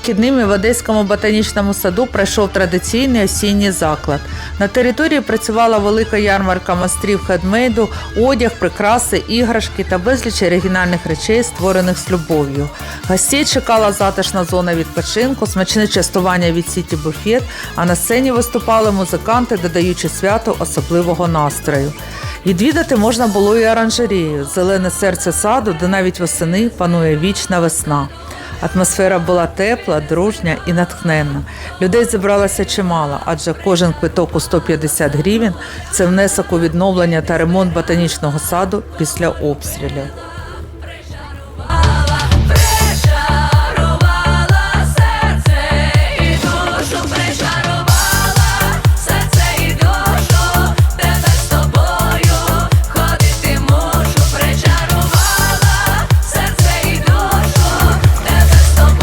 Вихідними в Одеському ботанічному саду пройшов традиційний осінній заклад. На території працювала велика ярмарка майстрів хедмейду, одяг, прикраси, іграшки та безліч оригінальних речей, створених з любов'ю. Гостей чекала затишна зона відпочинку, смачне частування від сіті буфет, а на сцені виступали музиканти, додаючи святу особливого настрою. Відвідати можна було і оранжерею, зелене серце саду, де навіть восени панує вічна весна. Атмосфера була тепла, дружня і натхненна. Людей зібралося чимало, адже кожен квиток у 150 гривень це внесок у відновлення та ремонт ботанічного саду після обстрілів.